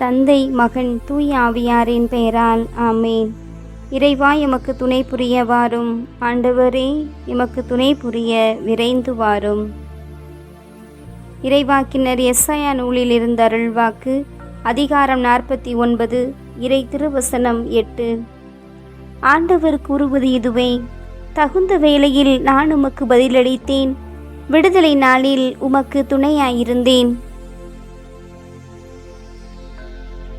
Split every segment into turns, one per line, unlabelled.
தந்தை மகன் தூய் ஆவியாரின் பெயரால் ஆமேன். இறைவா எமக்கு துணை புரிய வாரும் ஆண்டவரே எமக்கு துணை புரிய விரைந்து வாரும் இறைவாக்கினர் எஸ்ஐயா நூலில் இருந்த அருள்வாக்கு அதிகாரம் நாற்பத்தி ஒன்பது இறை திருவசனம் எட்டு. ஆண்டவர் கூறுவது இதுவே தகுந்த வேளையில் நான் உமக்கு பதிலளித்தேன் விடுதலை நாளில் உமக்கு துணையாயிருந்தேன்.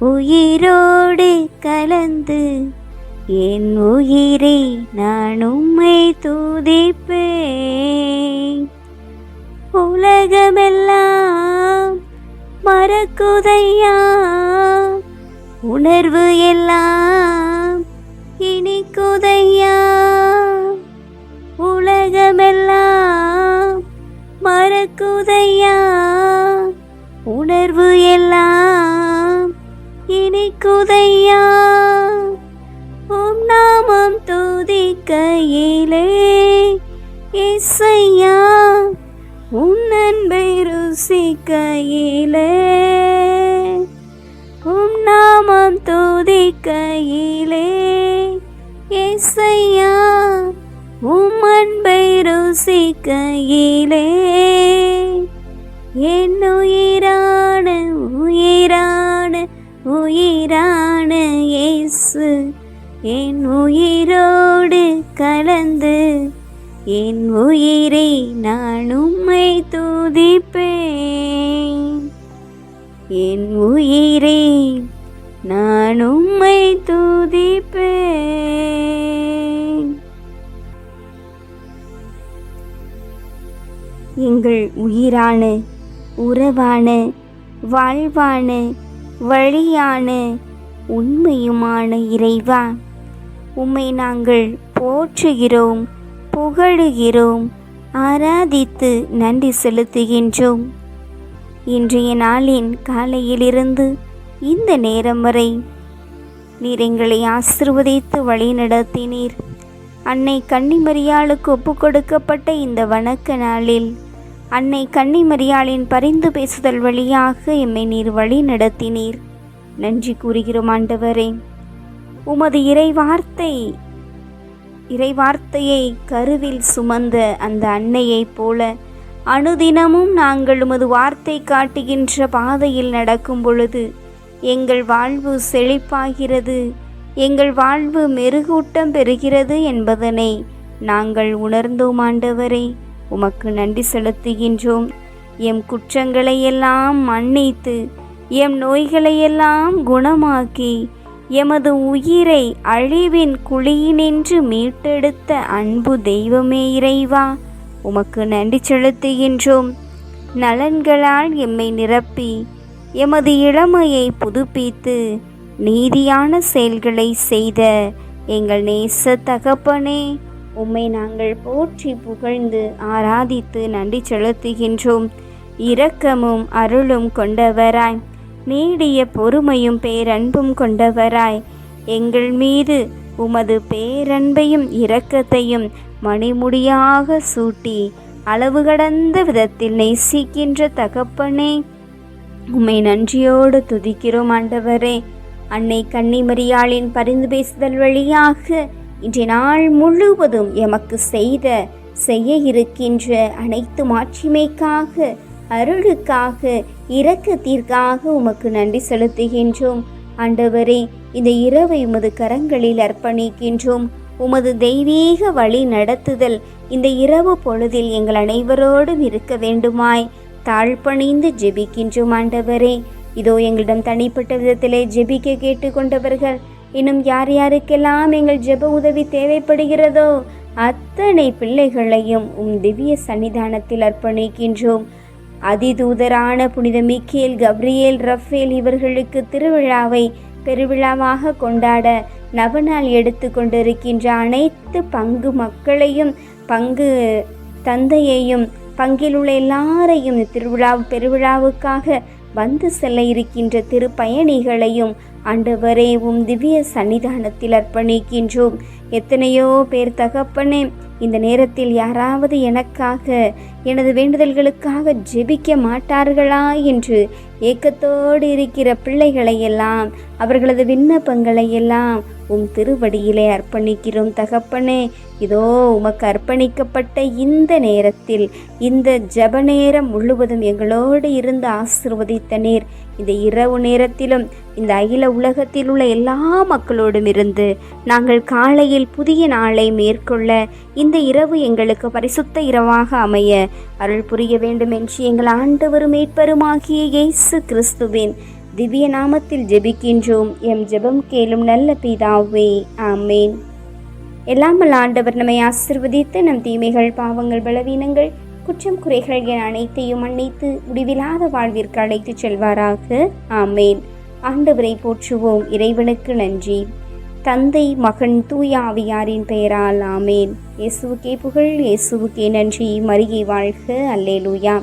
உயிரோடு கலந்து என் உயிரை நான் உம்மை துதிப்பேன். உலகமெல்லாம் மறக்குதையா? உணர்வு எல்லாம் இனிக்குதையா? உலகமெல்லாம் மறக்குதையா? உணர் இனிக்குதையா உம் நாமம் துதிக்கையிலே இசையா உன் அன்பை ருசிக்கையிலே உம் நாமம் துதிக்கையிலே இசையா உம் அன்பை ருசிக்கையிலே என் என் உயிரோடு கலந்து என் உயிரை நான் உம்மை துதிப்பேன். என் உயிரை நான் உம்மை துதிப்பேன். எங்கள் உயிரான உறவான வாழ்வான வழியான உண்மையுமான இறைவா உம்மை நாங்கள் போற்றுகிறோம் புகழுகிறோம் ஆராதித்து நன்றி செலுத்துகின்றோம். இன்றைய நாளின் காலையிலிருந்து இந்த நேரம் வரை நீர் எங்களை ஆசிர்வதித்து வழிநடத்தினீர். அன்னை கன்னிமரியாளுக்கு ஒப்பு கொடுக்கப்பட்ட இந்த வணக்க நாளில் அன்னை கன்னிமரியாளின் பரிந்து பேசுதல் வழியாக எம்மை நீர் வழி நடத்தினீர் நன்றி கூறுகிறோம் ஆண்டவரே. உமது இறைவார்த்தை இறைவார்த்தையை கருவில் சுமந்த அந்த அன்னையைப் போல அனுதினமும் நாங்கள் உமது வார்த்தை காட்டுகின்ற பாதையில் நடக்கும் பொழுது எங்கள் வாழ்வு செழிப்பாகிறது எங்கள் வாழ்வு மெருகூட்டம் பெறுகிறது என்பதனை நாங்கள் உணர்ந்தோம் ஆண்டவரே. உமக்கு நன்றி செலுத்துகின்றோம். எம் குற்றங்களையெல்லாம் மன்னித்து எம் நோய்களையெல்லாம் குணமாக்கி எமது உயிரை அழிவின் குழியினின்று மீட்டெடுத்த அன்பு தெய்வமே இறைவா உமக்கு நன்றி செலுத்துகின்றோம். நலன்களால் எம்மை நிரப்பி எமது இளமையை புதுப்பித்து நீதியான செயல்களை செய்த எங்கள் நேச தகப்பனே உம்மை நாங்கள் போற்றி புகழ்ந்து ஆராதித்து நன்றி செலுத்துகின்றோம். இரக்கமும் அருளும் கொண்டவராய். நீடிய பொறுமையும் பேரன்பும் கொண்டவராய். எங்கள் மீது உமது பேரன்பையும் இரக்கத்தையும் மணிமுடியாக சூட்டி அளவு கடந்த விதத்தில் நேசிக்கின்ற தகப்பனே உம்மை நன்றியோடு துதிக்கிறோம் ஆண்டவரே. அன்னை கன்னிமரியாளின் பரிந்து பேசுதல் வழியாக இன்றைய நாள் முழுவதும் எமக்கு செய்த செய்ய இருக்கின்ற அனைத்து மாட்சிமைக்காக அருளுக்காக இரக்கத்திற்காக உமக்கு நன்றி செலுத்துகின்றோம். ஆண்டவரே இந்த இரவை உமது கரங்களில் அர்ப்பணிக்கின்றோம். உமது தெய்வீக வழி நடத்துதல் இந்த இரவு பொழுதில் எங்கள் அனைவரோடும் இருக்க வேண்டுமாய் தாழ்பணிந்து ஜெபிக்கின்றோம் ஆண்டவரே. இதோ எங்களிடம் தனிப்பட்ட விதத்திலே ஜெபிக்க கேட்டுக்கொண்டவர்கள் இன்னும் யார் யாருக்கெல்லாம் எங்கள் ஜெப உதவி தேவைப்படுகிறதோ அத்தனை பிள்ளைகளையும் உம் திவ்ய சன்னிதானத்தில் அர்ப்பணிக்கின்றோம். அதிதூதரான புனித மிக்கேல் கப்ரியேல் ரஃபேல் இவர்களுக்கு திருவிழாவை பெருவிழாவாக கொண்டாட நவநாள் எடுத்து கொண்டிருக்கின்ற அனைத்து பங்கு மக்களையும் பங்கு தந்தையையும் பங்கில் உள்ள எல்லாரையும் திருவிழா பெருவிழாவுக்காக வந்து செல்ல இருக்கின்ற திருப்பயணிகளையும் ஆண்டவரே உம் திவ்ய சன்னிதானத்தில் அர்ப்பணிக்கின்றோம். எத்தனையோ பேர் தகப்பனே இந்த நேரத்தில் யாராவது எனக்காக எனது வேண்டுதல்களுக்காக ஜெபிக்க மாட்டார்களா என்று ஏக்கத்தோடு இருக்கிற பிள்ளைகளை எல்லாம் அவர்களது விண்ணப்பங்களை எல்லாம் உம் திருவடியிலே அர்ப்பணிக்கிறோம் தகப்பனே. இதோ உமக்கு அர்ப்பணிக்கப்பட்ட இந்த நேரத்தில் இந்த ஜெப நேரம் முழுவதும் எங்களோடு இருந்து ஆசிர்வதித்த நீர் இந்த இரவு நேரத்திலும் இந்த அகில உலகத்தில் உள்ள எல்லா மக்களோடும் இருந்து நாங்கள் காலையில் புதிய நாளை மேற்கொள்ள இந்த இரவு எங்களுக்கு பரிசுத்த இரவாக அமைய அருள் புரிய வேண்டும் என்று எங்கள் ஆண்டவரும் மீட்பருமாகிய இயேசு கிறிஸ்துவின் திவ்ய நாமத்தில் ஜெபிக்கின்றோம். எம் ஜெபம் கேளும் நல்ல பிதாவே ஆமேன். எல்லாமல் ஆண்டவர் நம்மை ஆசிர்வதித்து நம் தீமைகள் பாவங்கள் பலவீனங்கள் குற்றம் குறைகள் என அனைத்தையும் மன்னித்து முடிவில்லாத வாழ்விற்கு அழைத்துச் செல்வாராக ஆமேன். ஆண்டவரை போற்றுவோம். இறைவனுக்கு நன்றி. தந்தை மகன் தூய ஆவியாரின் பெயரால் ஆமேன். இயேசுவுக்கே புகழ் இயேசுவுக்கே நன்றி. மரியை வாழ்க. அல்லேலூயா.